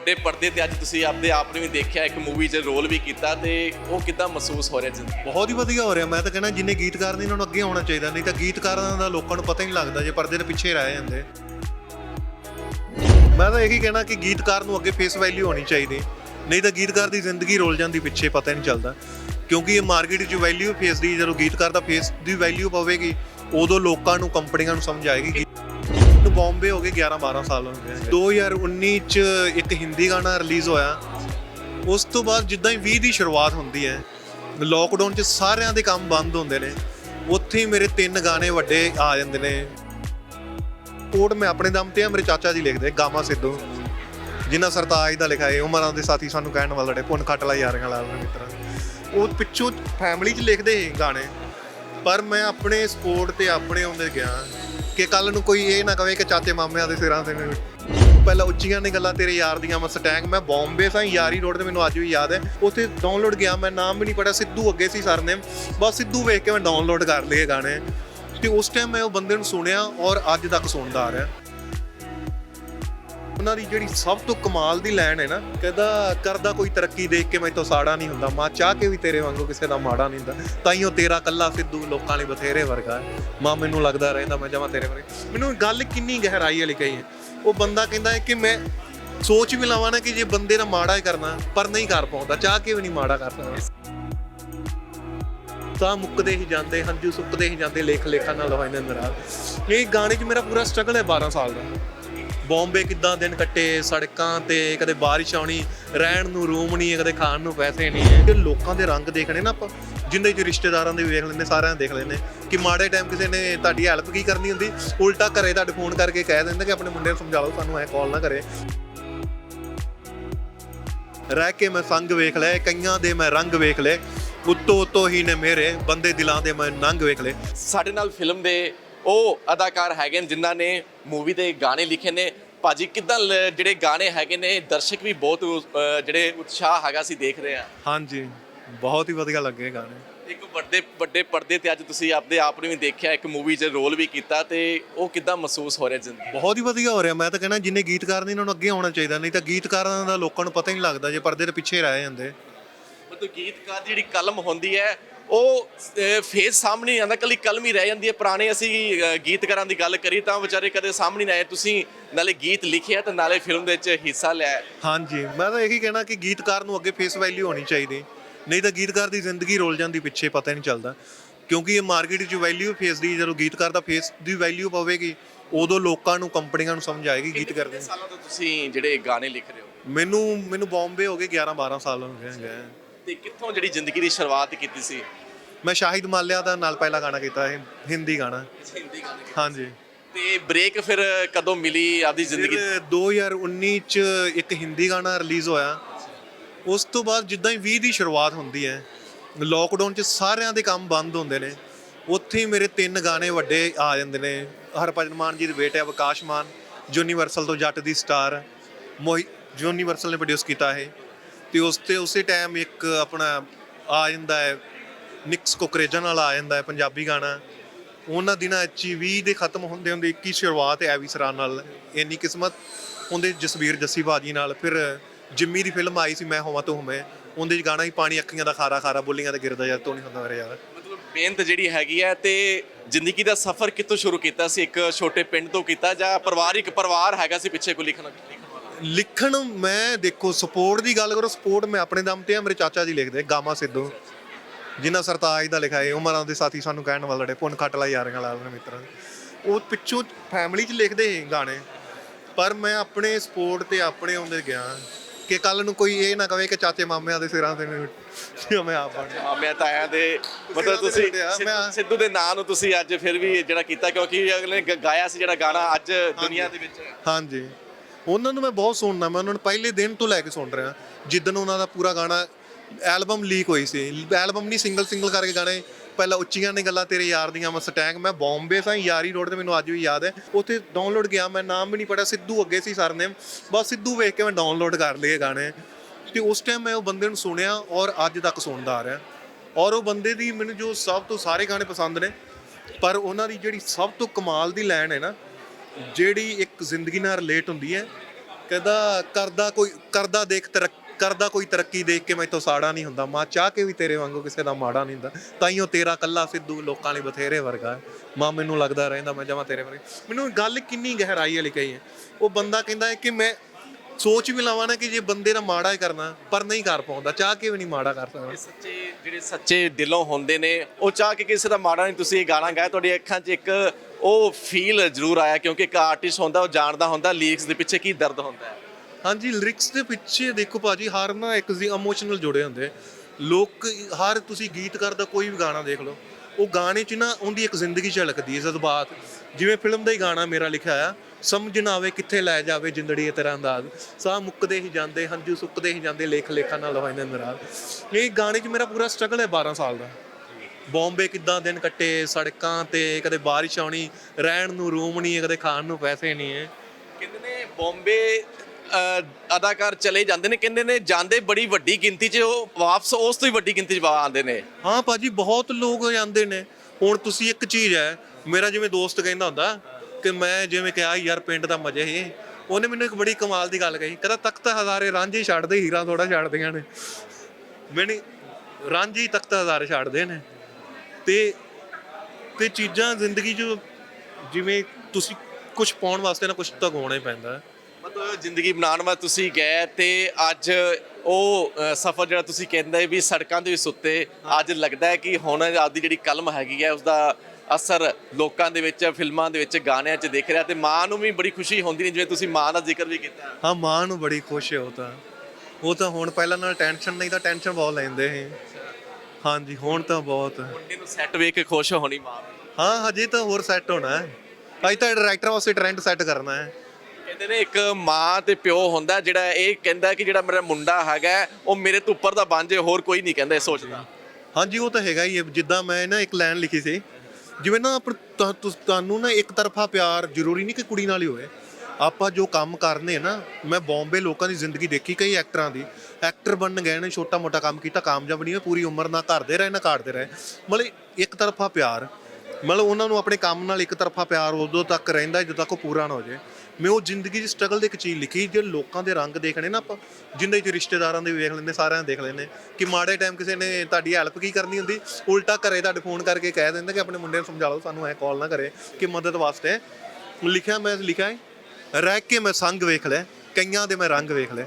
ਵੱਡੇ ਪਰਦੇ ਤੇ ਅੱਜ ਤੁਸੀਂ ਆਪਦੇ ਆਪ ਨੂੰ ਵੀ ਦੇਖਿਆ, ਇੱਕ ਮੂਵੀ 'ਚ ਰੋਲ ਵੀ ਕੀਤਾ ਤੇ ਉਹ ਕਿੱਦਾਂ ਮਹਿਸੂਸ ਹੋ ਰਿਹਾ ਜੀ ਬਹੁਤ ਹੀ ਵਧੀਆ ਹੋ ਰਿਹਾ। ਮੈਂ ਤਾਂ ਕਹਿੰਦਾ ਜਿੰਨੇ ਗੀਤਕਾਰ ਨੇ ਇਹਨਾਂ ਨੂੰ ਅੱਗੇ ਆਉਣਾ ਚਾਹੀਦਾ, ਨਹੀਂ ਤਾਂ ਗੀਤਕਾਰਾਂ ਦਾ ਲੋਕਾਂ ਨੂੰ ਪਤਾ ਹੀ ਨਹੀਂ ਲੱਗਦਾ ਜੇ ਪਰਦੇ ਦੇ ਪਿੱਛੇ ਰਹਿ ਜਾਂਦੇ। ਮੈਂ ਤਾਂ ਇਹੀ ਕਹਿਣਾ ਕਿ ਗੀਤਕਾਰ ਨੂੰ ਅੱਗੇ ਫੇਸ ਵੈਲਿਊ ਹੋਣੀ ਚਾਹੀਦੀ। ਨਹੀਂ ਤਾਂ ਗੀਤਕਾਰ ਦੀ ਜ਼ਿੰਦਗੀ ਰੋਲ ਜਾਂਦੀ, ਪਿੱਛੇ ਪਤਾ ਹੀ ਨਹੀਂ ਚੱਲਦਾ। ਕਿਉਂਕਿ ਇਹ ਮਾਰਕੀਟ 'ਚ ਵੈਲਿਊ ਫੇਸ ਦੀ, ਜਦੋਂ ਗੀਤਕਾਰ ਦਾ ਫੇਸ ਦੀ ਵੈਲਿਊ ਪਵੇਗੀ, ਉਦੋਂ ਲੋਕਾਂ ਨੂੰ, ਕੰਪਨੀਆਂ ਨੂੰ ਸਮਝ ਆਏਗੀ ਨੂੰ ਬੰਬੇ ਹੋ ਗਏ 11 12 ਸਾਲ ਹੋ ਗਏ। 2019 ਚ ਇੱਕ ਹਿੰਦੀ ਗਾਣਾ ਰਿਲੀਜ਼ ਹੋਇਆ। ਉਸ ਤੋਂ ਬਾਅਦ ਜਿੱਦਾਂ ਹੀ 20 ਦੀ ਸ਼ੁਰੂਆਤ ਹੁੰਦੀ ਹੈ ਲੋਕਡਾਊਨ 'ਚ ਸਾਰਿਆਂ ਦੇ ਕੰਮ ਬੰਦ ਹੁੰਦੇ ਨੇ। ਉੱਥੇ ਹੀ ਮੇਰੇ ਤਿੰਨ ਗਾਣੇ ਵੱਡੇ ਆ ਜਾਂਦੇ ਨੇ। ਕੋਡ ਮੈਂ ਆਪਣੇ ਦਮ ਤੇ ਆ, ਮੇਰੇ ਚਾਚਾ ਜੀ ਲਿਖਦੇ, ਗਾਮਾ ਸਿੱਧੂ। ਜਿਨ੍ਹਾਂ ਸਰਤਾਜ ਦਾ ਲਿਖਿਆ ਹੈ ਉਮਰਾਂ ਦੇ ਸਾਥੀ ਸਾਨੂੰ ਕਹਿਣ ਵਾਲੇ ਪੁੰਨ ਖੱਟ ਲਾ ਯਾਰੀਆਂ ਲਾ ਮਿੱਤਰਾਂ। ਉਹ ਪਿੱਛੋਂ ਫੈਮਿਲੀ 'ਚ ਲਿਖਦੇ ਸੀ ਗਾਣੇ। ਪਰ ਮੈਂ ਆਪਣੇ ਸਪੋਰਟ ਤੇ ਆਪਣੇ ਆਉਂਦੇ ਗਿਆ ਕਿ ਕੱਲ ਨੂੰ ਕੋਈ ਇਹ ਨਾ ਕਵੇ ਕਿ ਚਾਚੇ ਮਾਮਿਆਂ ਦੇ ਸਿਰਾਂ ਤੇ ਨੇ ਪਹਿਲਾਂ ਉੱਚੀਆਂ ਨੇ ਗੱਲਾਂ ਤੇਰੇ ਯਾਰ ਦੀਆਂ ਮਸਟੈਂਗ ਮੈਂ ਬੰਬੇ ਸਾਂ ਯਾਰੀ ਰੋਡ ਤੇ ਮੈਨੂੰ ਅੱਜ ਵੀ ਯਾਦ ਹੈ। ਉੱਥੇ ਡਾਊਨਲੋਡ ਗਿਆ, ਮੈਂ ਨਾਮ ਵੀ ਨਹੀਂ ਪੜਿਆ ਸਿੱਧੂ ਅੱਗੇ ਸੀ ਸਰਨੇਮ ਬਸ ਸਿੱਧੂ ਵੇਖ ਕੇ ਮੈਂ ਡਾਊਨਲੋਡ ਕਰ ਲਏ ਗਾਣੇ। ਤੇ ਉਸ ਟਾਈਮ ਮੈਂ ਉਹ ਬੰਦੇ ਨੂੰ ਸੁਣਿਆ ਔਰ ਅੱਜ ਤੱਕ ਸੁਣਦਾ ਆ ਰਿਹਾ। ਉਹਨਾਂ ਦੀ ਜਿਹੜੀ ਸਭ ਤੋਂ ਕਮਾਲ ਦੀ ਲਾਈਨ ਹੈ ਨਾ, ਕਹਿੰਦਾ ਕਰਦਾ ਕੋਈ ਤਰੱਕੀ ਦੇਖ ਕੇ ਮੈਥੋਂ ਸਾੜਾ ਨਹੀਂ ਹੁੰਦਾ, ਮਾਂ ਚਾਹ ਕੇ ਵੀ ਤੇਰੇ ਵਾਂਗੂ ਕਿਸੇ ਦਾ ਮਾੜਾ ਨਹੀਂ ਹੁੰਦਾ ਤਾਈਓ ਤੇਰਾ ਕੱਲਾ ਸਿੱਧੂ ਲੋਕਾਂ ਲਈ ਬਥੇਰੇ ਵਰਗਾ ਮਾਂ ਮੈਨੂੰ ਲੱਗਦਾ ਰਹਿੰਦਾ, ਮੈਂ ਜਮਾ ਤੇਰੇ ਵਰਗਾ। ਮੈਨੂੰ ਗੱਲ ਕਿੰਨੀ ਗਹਿਰਾਈ ਵਾਲੀ ਕਹੀ ਹੈ। ਉਹ ਬੰਦਾ ਕਹਿੰਦਾ ਹੈ ਕਿ ਮੈਂ ਸੋਚ ਵੀ ਲਵਾਂ ਨਾ ਕਿ ਜੇ ਬੰਦੇ ਨਾਲ ਮਾੜਾ ਹੀ ਕਰਨਾ, ਪਰ ਨਹੀਂ ਕਰ ਪਾਉਂਦਾ, ਚਾਹ ਕੇ ਵੀ ਨਹੀਂ ਮਾੜਾ ਕਰ ਸਕਦਾ। ਤਾਂ ਮੁੱਕਦੇ ਹੀ ਜਾਂਦੇ, ਹੰਝੂ ਸੁੱਕਦੇ ਹੀ ਜਾਂਦੇ ਲੇਖ ਲੇਖਾਂ ਨਾਲ ਹੋਏ ਨੇ ਨਰਾਜ਼। ਇਹ ਗਾਣੇ 'ਚ ਮੇਰਾ ਪੂਰਾ ਸਟਰਗਲ ਹੈ 12 ਸਾਲ ਦਾ। ਬੰਬੇ ਕਿੱਦਾਂ ਦਿਨ ਕੱਟੇ ਸੜਕਾਂ ਤੇ, ਕਦੇ ਬਾਰਿਸ਼ ਆਉਣੀ, ਰਹਿਣ ਨੂੰ ਰੂਮ ਨਹੀਂ ਕਦੇ ਖਾਣ ਨੂੰ ਪੈਸੇ ਨਹੀਂ ਹੈ। ਕਿ ਲੋਕਾਂ ਦੇ ਰੰਗ ਦੇਖਣੇ ਨਾ ਆਪਾਂ ਜਿੰਦੇ ਚ ਰਿਸ਼ਤੇਦਾਰਾਂ ਦੇ ਵੀ ਵੇਖ ਲੈਂਦੇ, ਸਾਰਿਆਂ ਦੇ ਦੇਖ ਲੈਂਦੇ, ਕਿ ਮਾੜੇ ਟਾਈਮ ਕਿਸੇ ਨੇ ਤੁਹਾਡੀ ਹੈਲਪ ਕੀ ਕਰਨੀ ਹੁੰਦੀ, ਉਲਟਾ ਘਰੇ ਤੁਹਾਡੇ ਫੋਨ ਕਰਕੇ ਕਹਿ ਦਿੰਦੇ ਕਿ ਆਪਣੇ ਮੁੰਡੇ ਨੂੰ ਸਮਝਾ ਲਓ, ਸਾਨੂੰ ਐ ਕਾਲ ਨਾ ਕਰੇ। ਰਹਿ ਕੇ ਮੈਂ ਸੰਗ ਵੇਖ ਲਏ, ਕਈਆਂ ਦੇ ਮੈਂ ਰੰਗ ਵੇਖ ਲਏ, ਉੱਤੋਂ ਉੱਤੋਂ ਹੀ ਨੇ ਮੇਰੇ, ਬੰਦੇ ਦਿਲਾਂ ਦੇ ਮੈਂ ਨੰਗ ਵੇਖ ਲਏ। ਸਾਡੇ ਨਾਲ ਫਿਲਮ ਦੇ ਉਹ ਅਦਾਕਾਰ ਹੈਗੇ ਨੇ, ਜਿਨ੍ਹਾਂ ਨੇ ਮੂਵੀ ਦੇ ਗਾਣੇ ਲਿਖੇ ਨੇ ਭਾਜੀ ਕਿੱਦਾਂ ਜਿਹੜੇ ਗਾਣੇ ਹੈਗੇ ਨੇ ਦਰਸ਼ਕ ਵੀ ਬਹੁਤ ਜਿਹੜੇ ਉਤਸ਼ਾਹ ਹੈਗਾ ਸੀ ਦੇਖ ਰਹੇ ਆ ਹਾਂਜੀ ਬਹੁਤ ਹੀ ਵਧੀਆ ਲੱਗੇ ਗਾਣੇ। ਇੱਕ ਵੱਡੇ ਵੱਡੇ ਪਰਦੇ ਤੇ ਅੱਜ ਤੁਸੀਂ ਆਪਦੇ ਆਪ ਨੂੰ ਵੀ ਦੇਖਿਆ ਇੱਕ ਮੂਵੀ 'ਚ ਰੋਲ ਵੀ ਕੀਤਾ ਤੇ ਉਹ ਕਿੱਦਾਂ ਮਹਿਸੂਸ ਹੋ ਰਿਹਾ ਜ਼ਿੰਦਗੀ ਬਹੁਤ ਹੀ ਵਧੀਆ ਹੋ ਰਿਹਾ। ਮੈਂ ਤਾਂ ਕਹਿੰਦਾ ਜਿੰਨੇ ਗੀਤਕਾਰ ਨੇ ਇਹਨਾਂ ਨੂੰ ਅੱਗੇ ਆਉਣਾ ਚਾਹੀਦਾ ਨਹੀਂ ਤਾਂ ਗੀਤਕਾਰਾਂ ਦਾ ਲੋਕਾਂ ਨੂੰ ਪਤਾ ਹੀ ਨਹੀਂ ਲੱਗਦਾ ਜੇ ਪਰਦੇ ਦੇ ਪਿੱਛੇ ਰਹਿ ਜਾਂਦੇ। ਮਤਲਬ ਗੀਤਕਾਰ ਦੀ ਜਿਹੜੀ ਕਲਮ ਹੁੰਦੀ ਹੈ ਉਹ ਫੇਸ ਸਾਹਮਣੇ ਆਉਂਦਾ ਕੱਲੀ ਕਲਮ ਹੀ ਰਹਿ ਜਾਂਦੀ ਹੈ। ਪੁਰਾਣੇ ਅਸੀਂ ਗੀਤਕਾਰਾਂ ਦੀ ਗੱਲ ਕਰੀ ਤਾਂ ਵਿਚਾਰੇ ਕਦੇ ਸਾਹਮਣੇ ਨਹੀਂ ਆਏ। ਤੁਸੀਂ ਨਾਲੇ ਗੀਤ ਲਿਖਿਆ ਤੇ ਨਾਲੇ ਫਿਲਮ ਦੇ ਵਿੱਚ ਹਿੱਸਾ ਲਿਆ। ਹਾਂਜੀ। ਮੈਂ ਤਾਂ ਇਹੀ ਕਹਿਣਾ ਕਿ ਗੀਤਕਾਰ ਨੂੰ ਅੱਗੇ ਫੇਸ ਵੈਲਿਊ ਹੋਣੀ ਚਾਹੀਦੀ। ਨਹੀਂ ਤਾਂ ਗੀਤਕਾਰ ਦੀ ਜ਼ਿੰਦਗੀ ਰੋਲ ਜਾਂਦੀ ਪਿੱਛੇ ਪਤਾ ਨਹੀਂ ਚੱਲਦਾ। ਕਿਉਂਕਿ ਇਹ ਮਾਰਕੀਟ 'ਚ ਵੈਲਿਊ ਫੇਸ ਦੀ ਜਦੋਂ ਗੀਤਕਾਰ ਦਾ ਫੇਸ ਦੀ ਵੈਲਿਊ ਪਵੇਗੀ ਉਦੋਂ ਲੋਕਾਂ ਨੂੰ ਕੰਪਨੀਆਂ ਨੂੰ ਸਮਝ ਆਏਗੀ ਗੀਤਕਾਰ ਕਿੰਨੇ ਦੇ ਸਾਲਾਂ ਤੋਂ ਤੁਸੀਂ ਜਿਹੜੇ ਗਾਣੇ ਲਿਖ ਰਹੇ ਹੋ? ਮੈਨੂੰ ਮੈਨੂੰ ਬੰਬੇ ਹੋ ਗਏ 11 12 ਸਾਲ ਹੋ ਗਏ। ਤੇ ਕਿੱਥੋਂ ਜਿਹੜੀ ਜ਼ਿੰਦਗੀ ਦੀ ਸ਼ੁਰੂਆਤ ਕੀਤੀ ਸੀ? ਮੈਂ ਸ਼ਾਹਿਦ ਮਾਲਿਆ ਦਾ ਨਾਲ ਪਹਿਲਾ ਗਾਣਾ ਕੀਤਾ ਹੈ ਹਿੰਦੀ ਗਾਣਾ। ਹਿੰਦੀ ਗਾਣੇ ਹਾਂਜੀ। ਤੇ ਬ੍ਰੇਕ ਫਿਰ ਕਦੋਂ ਮਿਲੀ ਆਪਦੀ ਜ਼ਿੰਦਗੀ? ਫਿਰ 2019 ਚ ਇੱਕ ਹਿੰਦੀ ਗਾਣਾ ਰਿਲੀਜ਼ ਹੋਇਆ। ਉਸ ਤੋਂ ਬਾਅਦ ਜਿੱਦਾਂ ਹੀ 20 ਦੀ ਸ਼ੁਰੂਆਤ ਹੁੰਦੀ ਹੈ ਲੋਕਡਾਊਨ ਚ ਸਾਰਿਆਂ ਦੇ ਕੰਮ ਬੰਦ ਹੁੰਦੇ ਨੇ। ਉੱਥੇ ਹੀ ਮੇਰੇ ਤਿੰਨ ਗਾਣੇ ਵੱਡੇ ਆ ਜਾਂਦੇ ਨੇ। ਹਰਭਜਨ ਮਾਨ ਜੀ ਦੇ ਬੇਟੇ ਵਿਕਾਸ਼ ਮਾਨ ਯੂਨੀਵਰਸਲ ਤੋਂ ਜੱਟ ਦੀ ਸਟਾਰ ਮੋਹਿ ਯੂਨੀਵਰਸਲ ਨੇ ਪ੍ਰੋਡਿਊਸ ਕੀਤਾ ਹੈ ਤੇ ਉਸ ਤੇ ਉਸੇ ਟਾਈਮ ਇੱਕ ਆਪਣਾ ਆ ਜਾਂਦਾ ਹੈ, ਨਿਕਸ ਕੋਕਰੇਜਾ ਨਾਲ ਆ ਜਾਂਦਾ ਹੈ ਪੰਜਾਬੀ ਗਾਣਾ। ਉਹਨਾਂ ਦਿਨਾਂ 'ਚ ਹੀ 20 ਦੇ ਖਤਮ ਹੁੰਦੇ ਹੁੰਦੇ 21 ਸ਼ੁਰੂਆਤ ਹੈ ਐਵੀ ਸਰਾਂ ਨਾਲ। ਇੰਨੀ ਕਿਸਮਤ ਉਹਦੇ ਜਸਵੀਰ ਜੱਸੀ ਬਾਜੀ ਨਾਲ, ਫਿਰ ਜਿੰਮੀ ਦੀ ਫਿਲਮ ਆਈ ਸੀ ਮੈਂ ਹੋਵਾਂ ਤੂੰ ਹੋਵੇਂ ਉਹਦੇ ਗਾਣਾ ਹੀ ਪਾਣੀ ਅੱਖੀਆਂ ਦਾ ਖਾਰਾ ਖਾਰਾ, ਬੋਲੀਆਂ ਦਾ ਗਿਰਦਾ ਯਾਰ, ਤੋਂ ਨਹੀਂ ਹੁੰਦਾ ਮੇਰੇ ਯਾਰ। ਮਤਲਬ ਮਿਹਨਤ ਜਿਹੜੀ ਹੈਗੀ ਹੈ ਤੇ ਜ਼ਿੰਦਗੀ ਦਾ ਸਫ਼ਰ ਕਿੱਥੋਂ ਸ਼ੁਰੂ ਕੀਤਾ ਸੀ? ਇੱਕ ਛੋਟੇ ਪਿੰਡ ਤੋਂ ਕੀਤਾ ਜਾਂ ਪਰਿਵਾਰਿਕ ਪਰਿਵਾਰ ਹੈਗਾ ਸੀ ਪਿੱਛੇ ਕੋਈ ਲਿਖਣ? ਲਿਖਣ ਮੈਂ ਦੇਖੋ ਸਪੋਰਟ ਦੀ ਗੱਲ ਕਰੋ ਸਪੋਰਟ ਮੈਂ ਆਪਣੇ ਦਮ ਤੇ ਆ ਮੇਰੇ ਚਾਚਾ ਜੀ ਲਿਖਦੇ ਗਾਮਾ ਸਿੱਧੂ। ਜਿਨ੍ਹਾਂ ਸਰਤਾਜ ਦਾ ਲਿਖਿਆ ਹੈ ਉਮਰਾਂ ਦੇ ਸਾਥੀ ਸਾਨੂੰ ਕਹਿਣ ਵਾਲੇ ਨੇ ਪੁੰਨ ਖੱਟ ਲਾ ਯਾਰੀਆਂ ਲਾ ਲੈਣ ਮਿੱਤਰਾਂ ਉਹ ਪਿੱਛੋਂ ਫੈਮਿਲੀ 'ਚ ਲਿਖਦੇ ਗਾਣੇ ਪਰ ਮੈਂ ਆਪਣੇ ਸਪੋਰਟ ਤੇ ਆਪਣੇ ਆਉਂਦੇ ਗਿਆ ਕਿ ਕੱਲ ਨੂੰ ਕੋਈ ਇਹ ਨਾ ਕਵੇ ਕਿ ਚਾਚੇ ਮਾਮਿਆਂ ਦੇ ਸਿਰਾਂ ਤੇ ਨੇ ਮੈਂ ਆਪ ਬਣ ਗਿਆ। ਹਾਂ ਮੈਂ ਤਾਂ ਆਇਆ ਦੇ ਮਤਲਬ ਤੁਸੀਂ ਸਿੱਧੂ- ਮੈਂ- ਦੇ ਨਾਂ ਨੂੰ ਤੁਸੀਂ ਅੱਜ ਫਿਰ ਵੀ ਜਿਹੜਾ ਕੀਤਾ ਕਿਉਂਕਿ ਅਗਲੇ ਨੇ ਗਾਇਆ ਸੀ ਜਿਹੜਾ ਗਾਣਾ ਅੱਜ ਦੁਨੀਆ ਦੇ ਵਿੱਚ। ਹਾਂਜੀ। ਉਹਨਾਂ ਨੂੰ ਮੈਂ ਬਹੁਤ ਸੁਣਦਾ ਮੈਂ ਉਹਨਾਂ ਨੂੰ ਪਹਿਲੇ ਦਿਨ ਤੋਂ ਲੈ ਕੇ ਸੁਣ ਰਿਹਾ। ਜਿੱਦਨ ਉਹਨਾਂ ਦਾ ਪੂਰਾ ਗਾਣਾ, ਐਲਬਮ ਲੀਕ ਹੋਈ ਸੀ। ਐਲਬਮ ਨਹੀਂ ਸਿੰਗਲ ਸਿੰਗਲ ਕਰਕੇ ਗਾਣੇ। ਪਹਿਲਾਂ ਉੱਚੀਆਂ ਨੇ ਗੱਲਾਂ, ਤੇਰੇ ਯਾਰ ਦੀਆਂ ਮੈਂ ਸਟੈਂਗ, ਮੈਂ ਬੰਬੇ ਸਾਂ, ਯਾਰੀ ਰੋਡ ਤੇ ਮੈਨੂੰ ਅੱਜ ਵੀ ਯਾਦ ਹੈ। ਉੱਥੇ ਡਾਊਨਲੋਡ ਗਿਆ, ਮੈਂ ਨਾਮ ਵੀ ਨਹੀਂ ਪੜਿਆ ਸਿੱਧੂ ਅੱਗੇ ਸੀ ਸਰਨੇਮ ਬਸ ਸਿੱਧੂ ਵੇਖ ਕੇ ਮੈਂ ਡਾਊਨਲੋਡ ਕਰ ਲਏ ਗਾਣੇ। ਤੇ ਉਸ ਟਾਈਮ ਮੈਂ ਉਹ ਬੰਦੇ ਨੂੰ ਸੁਣਿਆ ਔਰ ਅੱਜ ਤੱਕ ਸੁਣਦਾ ਆ ਰਿਹਾ। ਔਰ ਉਹ ਬੰਦੇ ਦੀ ਮੈਨੂੰ ਜੋ ਸਭ ਤੋਂ ਸਾਰੇ ਗਾਣੇ ਪਸੰਦ ਨੇ, ਪਰ ਉਹਨਾਂ ਦੀ ਜਿਹੜੀ ਸਭ ਤੋਂ ਕਮਾਲ ਦੀ ਲਾਈਨ ਹੈ ਨਾ ਜਿਹੜੀ ਇੱਕ ਜ਼ਿੰਦਗੀ ਨਾਲ ਰਿਲੇਟ ਹੁੰਦੀ ਹੈ, ਕਹਿੰਦਾ ਕਰਦਾ ਕੋਈ, ਕਰਦਾ ਦੇਖ ਤਰੱਕ, ਕਰਦਾ ਕੋਈ ਤਰੱਕੀ ਦੇਖ ਕੇ ਮੈਥੋਂ ਸਾੜਾ ਨਹੀਂ ਹੁੰਦਾ। ਮਾਂ, ਚਾਹ ਕੇ ਵੀ ਤੇਰੇ ਵਾਂਗੂ ਕਿਸੇ ਦਾ ਮਾੜਾ ਨਹੀਂ ਹੁੰਦਾ। ਤਾਈਓ ਤੇਰਾ ਕੱਲਾ ਸਿੱਧੂ ਲੋਕਾਂ ਲਈ ਬਥੇਰੇ ਵਰਗਾ ਹੈ। ਮਾਂ, ਮੈਨੂੰ ਲੱਗਦਾ ਰਹਿੰਦਾ ਮੈਂ ਜਮਾ ਤੇਰੇ ਵਰਗਾ। ਮੈਨੂੰ ਗੱਲ ਕਿੰਨੀ ਗਹਿਰਾਈ ਵਾਲੀ ਕਹੀ ਹੈ। ਉਹ ਬੰਦਾ ਕਹਿੰਦਾ ਹੈ ਕਿ ਮੈਂ ਸੋਚ ਵੀ ਲਵਾਂ ਨਾ ਕਿ ਜੇ ਬੰਦੇ ਦਾ ਮਾੜਾ ਹੀ ਕਰਨਾ, ਪਰ ਨਹੀਂ ਕਰ ਪਾਉਂਦਾ। ਚਾਹ ਕੇ ਵੀ ਨਹੀਂ ਮਾੜਾ ਕਰ ਸਕਦਾ। ਸੱਚੇ, ਜਿਹੜੇ ਸੱਚੇ ਦਿਲੋਂ ਹੁੰਦੇ ਨੇ, ਉਹ ਚਾਹ ਕੇ ਕਿਸੇ ਦਾ ਮਾੜਾ ਨਹੀਂ। ਤੁਸੀਂ ਇਹ ਗਾਣਾ ਗਾਇਆ ਤੁਹਾਡੀ ਅੱਖਾਂ 'ਚ ਇੱਕ ਉਹ ਫੀਲ ਜ਼ਰੂਰ ਆਇਆ ਕਿਉਂਕਿ ਇੱਕ ਆਰਟਿਸਟ ਹੁੰਦਾ, ਉਹ ਜਾਣਦਾ ਹੁੰਦਾ ਲੀਕਸ ਦੇ ਪਿੱਛੇ ਕੀ ਦਰਦ ਹੁੰਦਾ ਹੈ। ਹਾਂਜੀ ਲਿਰਿਕਸ ਦੇ ਪਿੱਛੇ ਦੇਖੋ ਭਾਜੀ, ਹਰ ਨਾ ਇੱਕ ਜੀ ਇਮੋਸ਼ਨਲ ਜੁੜੇ ਹੁੰਦੇ ਲੋਕ, ਹਰ ਤੁਸੀਂ ਗੀਤਕਾਰ ਦਾ ਕੋਈ ਵੀ ਗਾਣਾ ਦੇਖ ਲਓ, ਉਹ ਗਾਣੇ 'ਚ ਨਾ ਉਹਦੀ ਇੱਕ ਜ਼ਿੰਦਗੀ ਝਲਕਦੀ ਹੈ ਜਜ਼ਬਾਤ ਜਿਵੇਂ ਫਿਲਮ ਦਾ ਹੀ ਗਾਣਾ ਮੇਰਾ ਲਿਖਿਆ ਆ ਸਮਝ ਨਾ ਆਵੇ ਕਿੱਥੇ ਲੈ ਜਾਵੇ ਜਿੰਦੜੀ ਇਹ ਤੇਰਾ ਅੰਦਾਜ਼। ਸਾਹ ਮੁੱਕਦੇ ਹੀ ਜਾਂਦੇ, ਹੰਝੂ ਸੁੱਕਦੇ ਹੀ ਜਾਂਦੇ ਲੇਖ ਲੇਖਾਂ ਨਾਲ ਹੋਏ ਨੇ ਨਰਾਜ਼ ਇਹ ਗਾਣੇ 'ਚ ਮੇਰਾ ਪੂਰਾ ਸਟਰਗਲ ਹੈ 12 ਸਾਲ ਦਾ। ਬੰਬੇ ਕਿੱਦਾਂ ਦਿਨ ਕੱਟੇ ਸੜਕਾਂ ਤੇ ਕਦੇ ਬਾਰਿਸ਼ ਆਉਣੀ ਰਹਿਣ ਨੂੰ ਰੂਮ ਨਹੀਂ ਹੈ ਕਦੇ ਖਾਣ ਨੂੰ ਪੈਸੇ ਨਹੀਂ ਹੈ। ਕਹਿੰਦੇ ਨੇ ਬੰਬੇ ਅਦਾਕਾਰ ਚਲੇ ਜਾਂਦੇ ਨੇ ਕਹਿੰਦੇ ਨੇ ਜਾਂਦੇ ਬੜੀ ਵੱਡੀ ਗਿਣਤੀ 'ਚ ਉਹ ਵਾਪਸ ਉਸ ਤੋਂ ਹੀ ਵੱਡੀ ਗਿਣਤੀ 'ਚ ਆਉਂਦੇ ਨੇ। ਹਾਂ ਭਾਜੀ ਬਹੁਤ ਲੋਕ ਜਾਂਦੇ ਨੇ। ਹੁਣ ਤੁਸੀਂ ਇੱਕ ਚੀਜ਼ ਹੈ ਮੇਰਾ ਜਿਵੇਂ ਦੋਸਤ ਕਹਿੰਦਾ ਹੁੰਦਾ ਕਿ ਮੈਂ ਜਿਵੇਂ ਕਿਹਾ ਯਾਰ ਪਿੰਡ ਦਾ ਮਜ਼ੇ ਹੀ ਉਹਨੇ ਮੈਨੂੰ ਇੱਕ ਬੜੀ ਕਮਾਲ ਦੀ ਗੱਲ ਕਹੀ ਕਹਿੰਦਾ ਤਖਤ ਹਜ਼ਾਰੇ ਰਾਂਝੇ ਛੱਡਦੇ ਹੀਰਾ ਥੋੜਾ ਛੱਡਦੀਆਂ ਨੇ। ਮੈਨੇ ਰਾਂਝੀ ਤਖਤ ਹਜ਼ਾਰੇ ਛੱਡਦੇ ਨੇ। ਤੇ ਤੇ ਚੀਜ਼ਾਂ ਜ਼ਿੰਦਗੀ 'ਚ ਜਿਵੇਂ ਤੁਸੀਂ ਕੁਝ ਪਾਉਣ ਵਾਸਤੇ ਨਾ ਕੁਝ ਤਾਂ ਗਾਉਣਾ ਹੀ ਪੈਂਦਾ। ਹੈ ਮਤਲਬ ਜ਼ਿੰਦਗੀ ਬਣਾਉਣ ਵਾਸਤੇ ਤੁਸੀਂ ਗਏ ਤੇ ਅੱਜ ਉਹ ਸਫ਼ਰ ਜਿਹੜਾ ਤੁਸੀਂ ਕਹਿੰਦੇ ਵੀ ਸੜਕਾਂ ਤੇ ਵੀ ਸੁੱਤੇ ਅੱਜ ਲੱਗਦਾ ਹੈ ਕਿ ਹੁਣ ਆਪਦੀ ਜਿਹੜੀ ਕਲਮ ਹੈਗੀ ਹੈ ਉਸ ਦਾ ਅਸਰ ਲੋਕਾਂ ਦੇ ਵਿੱਚ ਫਿਲਮਾਂ ਦੇ ਵਿੱਚ ਗਾਣਿਆਂ 'ਚ ਦਿਖ ਰਿਹਾ ਤੇ ਮਾਂ ਨੂੰ ਵੀ ਬੜੀ ਖੁਸ਼ੀ ਹੁੰਦੀ ਨੇ ਜਿਵੇਂ ਤੁਸੀਂ ਮਾਂ ਦਾ ਜ਼ਿਕਰ ਵੀ ਕੀਤਾ। ਹਾਂ ਮਾਂ ਨੂੰ ਬੜੀ ਖੁਸ਼ ਹੈ ਉਹ ਤਾਂ। ਉਹ ਤਾਂ ਹੁਣ ਪਹਿਲਾਂ ਨਾਲ ਟੈਨਸ਼ਨ ਨਹੀਂ ਤਾਂ ਟੈਨਸ਼ਨ ਬਹੁਤ ਲੈਂਦੇ ਸੀ। ਹਾਂਜੀ ਹੁਣ ਤਾਂ ਬਹੁਤ। ਮੁੰਡੇ ਨੂੰ ਸੈੱਟ ਵੇਖ ਕੇ ਖੁਸ਼ ਹੋਣੀ ਮਾਂ। ਵੀ ਹਾਂ ਹਜੇ ਤਾਂ ਹੋਰ ਸੈੱਟ ਹੋਣਾ ਹੈ। ਅਜੇ ਤਾਂ ਡਾਇਰੈਕਟਰ ਵਾਸਤੇ ਟ੍ਰੈਂਡ ਸੈੱਟ ਕਰਨਾ ਹੈ। ਕਹਿੰਦੇ ਨੇ ਇੱਕ ਮਾਂ ਤੇ ਪਿਓ ਹੁੰਦਾ ਜਿਹੜਾ ਇਹ ਕਹਿੰਦਾ ਕਿ ਜਿਹੜਾ ਮੇਰਾ ਮੁੰਡਾ ਹੈਗਾ ਉਹ ਮੇਰੇ ਤੋਂ ਉੱਪਰ ਦਾ ਬਣ ਜੇ ਹੋਰ ਕੋਈ ਨਹੀਂ ਕਹਿੰਦਾ ਇਹ ਸੋਚਦਾ। ਹਾਂਜੀ ਉਹ ਤਾਂ ਹੈਗਾ ਹੀ ਹੈ। ਜਿੱਦਾਂ ਮੈਂ ਨਾ ਇੱਕ ਲਾਈਨ ਲਿਖੀ ਸੀ ਜਿਵੇਂ ਨਾ ਆਪਣ- ਤੁਹਾ- ਤੁਸ- ਤੁਹਾਨੂੰ ਨਾ ਇੱਕ ਤਰਫਾ ਪਿਆਰ ਜ਼ਰੂਰੀ ਨਹੀਂ ਕਿ ਕੁੜੀ ਨਾਲ ਹੀ ਹੋਵੇ। ਆਪਾਂ ਜੋ ਕੰਮ ਕਰਨੇ ਨਾ, ਮੈਂ ਬੰਬੇ ਲੋਕਾਂ ਦੀ ਜ਼ਿੰਦਗੀ ਦੇਖੀ, ਕਈ ਐਕਟਰਾਂ ਦੀ। ਐਕਟਰ ਬਣ ਗਏ ਨੇ ਛੋਟਾ ਮੋਟਾ ਕੰਮ ਕੀਤਾ, ਕਾਮਯਾਬ ਨਹੀਂ ਹੋਏ, ਪੂਰੀ ਉਮਰ ਨਾ ਕਰਦੇ ਰਹੇ, ਨਾ ਕਾਟਦੇ ਰਹੇ। ਮਤਲਬ ਇੱਕ ਤਰਫਾ ਪਿਆਰ, ਮਤਲਬ ਉਹਨਾਂ ਨੂੰ ਆਪਣੇ ਕੰਮ ਨਾਲ ਇੱਕ ਤਰਫਾ ਪਿਆਰ ਉਦੋਂ ਤੱਕ ਰਹਿੰਦਾ ਜਦੋਂ ਤੱਕ ਉਹ ਪੂਰਾ ਨਾ ਹੋ ਜਾਏ। ਮੈਂ ਉਹ ਜ਼ਿੰਦਗੀ ਦੀ ਸਟਰਗਲ ਦੀ ਇੱਕ ਚੀਜ਼ ਲਿਖੀ ਜੇ ਲੋਕਾਂ ਦੇ ਰੰਗ ਦੇਖਣੇ ਨਾ ਆਪਾਂ ਜਿੰਦੇ ਚ ਰਿਸ਼ਤੇਦਾਰਾਂ ਦੇ ਵੀ ਵੇਖ ਲੈਂਦੇ, ਸਾਰਿਆਂ ਦੇਖ ਲੈਂਦੇ। ਕਿ ਮਾੜੇ ਟਾਈਮ ਕਿਸੇ ਨੇ ਤੁਹਾਡੀ ਹੈਲਪ ਕੀ ਕਰਨੀ ਹੁੰਦੀ? ਉਲਟਾ ਘਰੇ ਤੁਹਾਡੇ ਫੋਨ ਕਰਕੇ ਕਹਿ ਦਿੰਦੇ ਕਿ ਆਪਣੇ ਮੁੰਡੇ ਨੂੰ ਸਮਝਾ ਲਓ, ਸਾਨੂੰ ਐ ਕਾਲ ਨਾ ਕਰੇ ਕਿ ਮਦਦ ਵਾਸਤੇ। ਲਿਖਿਆ ਮੈਂ, ਲਿਖਿਆ ਹੈ? ਰਹਿ ਕੇ ਮੈਂ ਸੰਗ ਵੇਖ ਲੈ ਕਈਆਂ ਦੇ ਮੈਂ ਰੰਗ ਵੇਖ ਲੈ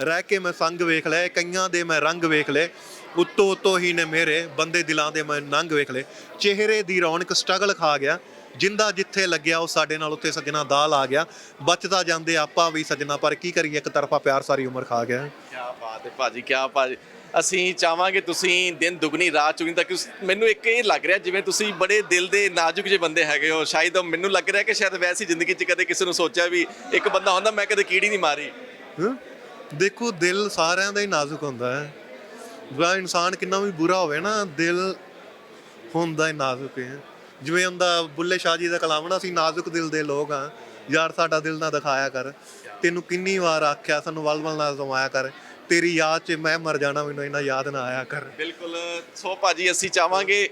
ਰਹਿ ਕੇ ਮੈਂ ਸੰਗ ਵੇਖ ਲੈ ਕਈਆਂ ਦੇ ਮੈਂ ਰੰਗ ਵੇਖ ਲੈ ਉੱਤੋਂ ਉੱਤੋਂ ਹੀ ਨੇ ਮੇਰੇ ਬੰਦੇ ਦਿਲਾਂ ਦੇ ਮੈਂ ਨੰਗ ਵੇਖ ਲੈ ਚਿਹਰੇ ਦੀ ਰੌਣਕ ਸਟਰਗਲ ਖਾ ਗਿਆ। ਜਿੰਦਾ ਜਿੱਥੇ ਲੱਗਿਆ, ਉਹ ਸਾਡੇ ਨਾਲ ਉੱਥੇ ਸੱਜਣਾ ਦਾਲ ਆ ਗਿਆ। ਬਚਦਾ ਜਾਂਦੇ ਆਪਾਂ ਵੀ ਸੱਜਣਾ, ਪਰ ਕੀ ਕਰੀਏ, ਇੱਕ ਤਰਫਾ ਪਿਆਰ ਸਾਰੀ ਉਮਰ ਖਾ ਗਿਆ। ਕੀ ਬਾਤ ਹੈ ਭਾਜੀ ਕੀ ਭਾਜੀ ਅਸੀਂ ਚਾਹਾਂਗੇ ਤੁਸੀਂ ਦਿਨ ਦੁਗਣੀ, ਰਾਤ ਚੁਗਣੀ ਤੱਕ ਮੈਨੂੰ ਇੱਕ ਇਹ ਲੱਗ ਰਿਹਾ, ਜਿਵੇਂ ਤੁਸੀਂ ਬੜੇ ਦਿਲ ਦੇ ਨਾਜ਼ੁਕ ਜਿਹੇ ਬੰਦੇ ਹੈਗੇ ਹੋ। ਸ਼ਾਇਦ ਮੈਨੂੰ ਲੱਗ ਰਿਹਾ ਕਿ ਸ਼ਾਇਦ ਵੈਸੀ ਜ਼ਿੰਦਗੀ 'ਚ ਕਦੇ ਕਿਸੇ ਨੂੰ ਸੋਚਿਆ ਵੀ ਇੱਕ ਬੰਦਾ ਹੁੰਦਾ, ਮੈਂ ਕਦੇ ਕੀੜੀ ਨਹੀਂ ਮਾਰੀ। ਦੇਖੋ, ਦਿਲ ਸਾਰਿਆਂ ਦਾ ਹੀ ਨਾਜ਼ੁਕ ਹੁੰਦਾ ਹੈ। ਬਾ ਇਨਸਾਨ ਕਿੰਨਾ ਵੀ ਬੁਰਾ ਹੋਵੇ ਨਾ, ਦਿਲ ਹੁੰਦਾ ਹੀ ਨਾਜ਼ੁਕ ਹੈ। ਜਿਵੇਂ ਹੁੰਦਾ ਬੁੱਲੇ ਸ਼ਾਹ ਜੀ ਦਾ ਕਲਾਮ ਨਾ, ਅਸੀਂ ਨਾਜ਼ੁਕ ਦਿਲ ਦੇ ਲੋਕ ਆ ਯਾਰ, ਸਾਡਾ ਦਿਲ ਨਾ ਦਿਖਾਇਆ ਕਰ। ਤੈਨੂੰ ਕਿੰਨੀ ਵਾਰ ਆਖਿਆ, ਸਾਨੂੰ ਵਲ ਵਲ ਨਾ ਜ਼ਮਾਇਆ ਕਰ। ਤੇਰੀ ਯਾਦ 'ਚ ਮੈਂ ਮਰ ਜਾਣਾ ਮੈਨੂੰ ਇੰਨਾ ਯਾਦ ਨਾ ਆਇਆ ਕਰ। ਬਿਲਕੁਲ ਸੋ ਭਾਜੀ ਅਸੀਂ ਚਾਹਾਂਗੇ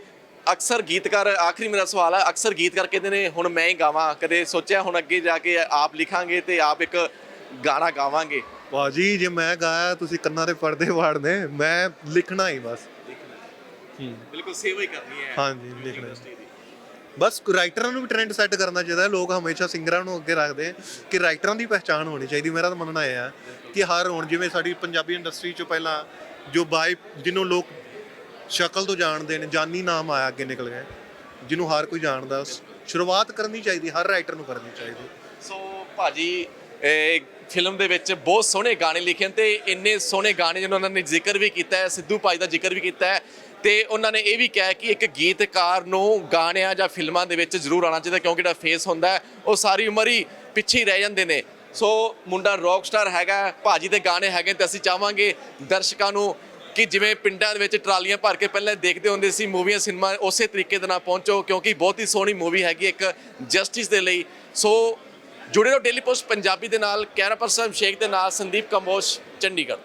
ਅਕਸਰ ਗੀਤਕਾਰ ਆਖਰੀ ਮੇਰਾ ਸਵਾਲ ਹੈ ਅਕਸਰ ਗੀਤਕਾਰ ਕਹਿੰਦੇ ਨੇ ਹੁਣ ਮੈਂ ਹੀ ਗਾਵਾਂ। ਕਦੇ ਸੋਚਿਆ ਹੁਣ ਅੱਗੇ ਜਾ ਕੇ ਆਪ ਲਿਖਾਂਗੇ ਤੇ ਆਪ ਇੱਕ ਗਾਣਾ ਗਾਵਾਂਗੇ? ਬਾਜੀ ਜੇ ਮੈਂ ਗਾਇਆ ਤੁਸੀਂ ਕੰਨਾਂ ਦੇ ਪਰਦੇ ਵਾੜਨੇ ਮੈਂ ਲਿਖਣਾ ਹੀ ਬਸ। ਬਿਲਕੁਲ ਸੇਵਾ ਹੀ ਕਰਨੀ ਹੈ। ਹਾਂਜੀ ਲਿਖਣਾ। ਬਸ ਰਾਈਟਰਾਂ ਨੂੰ ਵੀ ਟ੍ਰੈਂਡ ਸੈੱਟ ਕਰਨਾ ਚਾਹੀਦਾ ਲੋਕ ਹਮੇਸ਼ਾ ਸਿੰਗਰਾਂ ਨੂੰ ਅੱਗੇ ਰੱਖਦੇ ਕਿ ਰਾਈਟਰਾਂ ਦੀ ਪਹਿਚਾਣ ਹੋਣੀ ਚਾਹੀਦੀ, ਮੇਰਾ ਤਾਂ ਮੰਨਣਾ ਇਹ ਹੈ ਕਿ ਹਰ ਹੁਣ ਜਿਵੇਂ ਸਾਡੀ ਪੰਜਾਬੀ ਇੰਡਸਟਰੀ 'ਚ ਪਹਿਲਾਂ ਜੋ ਬਾਈ ਜਿਹਨੂੰ ਲੋਕ ਸ਼ਕਲ ਤੋਂ ਜਾਣਦੇ ਨੇ, ਜਾਨੀ ਨਾਮ ਆਇਆ, ਅੱਗੇ ਨਿਕਲ ਗਏ ਜਿਹਨੂੰ ਹਰ ਕੋਈ ਜਾਣਦਾ, ਸ਼ੁਰੂਆਤ ਕਰਨੀ ਚਾਹੀਦੀ, ਹਰ ਰਾਈਟਰ ਨੂੰ ਕਰਨੀ ਚਾਹੀਦੀ। ਸੋ ਭਾਜੀ, ਇਹ ਫਿਲਮ ਦੇ ਵਿੱਚ ਬਹੁਤ ਸੋਹਣੇ ਗਾਣੇ ਲਿਖੇ ਹਨ ਤੇ ਇੰਨੇ ਸੋਹਣੇ ਗਾਣੇ ਜਿਹਨਾਂ ਉਹਨਾਂ ਨੇ ਜ਼ਿਕਰ ਵੀ ਕੀਤਾ ਹੈ, ਸਿੱਧੂ ਭਾਈ ਦਾ ਜ਼ਿਕਰ ਵੀ ਕੀਤਾ ਹੈ ਤੇ ਉਹਨਾਂ ਨੇ ਇਹ ਵੀ ਕਿਹਾ ਕਿ ਇੱਕ ਗੀਤਕਾਰ ਨੂੰ ਗਾਣਿਆਂ ਜਾਂ ਫਿਲਮਾਂ ਦੇ ਵਿੱਚ ਜ਼ਰੂਰ ਆਉਣਾ ਚਾਹੀਦਾ ਕਿਉਂਕਿ ਜਿਹੜਾ ਫੇਸ ਹੁੰਦਾ ਉਹ ਸਾਰੀ ਉਮਰ ਹੀ ਪਿੱਛੇ ਹੀ ਰਹਿ ਜਾਂਦੇ ਨੇ। ਸੋ ਮੁੰਡਾ ਰੌਕ ਸਟਾਰ ਹੈਗਾ, ਭਾਜੀ ਦੇ ਗਾਣੇ ਹੈਗੇ ਤੇ ਅਸੀਂ ਚਾਹਾਂਗੇ ਦਰਸ਼ਕਾਂ ਨੂੰ ਕਿ ਜਿਵੇਂ ਪਿੰਡਾਂ ਦੇ ਵਿੱਚ ਟਰਾਲੀਆਂ ਭਰ ਕੇ ਪਹਿਲਾਂ ਦੇਖਦੇ ਹੁੰਦੇ ਸੀ, ਮੂਵੀਆਂ, ਸਿਨੇਮਾ, ਉਸੇ ਤਰੀਕੇ ਦੇ ਨਾਲ ਪਹੁੰਚੋ ਕਿਉਂਕਿ ਬਹੁਤ ਹੀ ਸੋਹਣੀ ਮੂਵੀ ਹੈਗੀ ਇੱਕ ਜਸਟਿਸ ਦੇ ਲਈ। ਸੋ ਜੁੜੇ ਰਹੋ ਡੇਲੀ ਪੋਸਟ ਪੰਜਾਬੀ ਦੇ ਨਾਲ ਕੈਮਰਾ ਪਰਸਨ ਸ਼ੇਖ ਦੇ ਨਾਲ, ਸੰਦੀਪ ਕੰਬੋਜ, ਚੰਡੀਗੜ੍ਹ।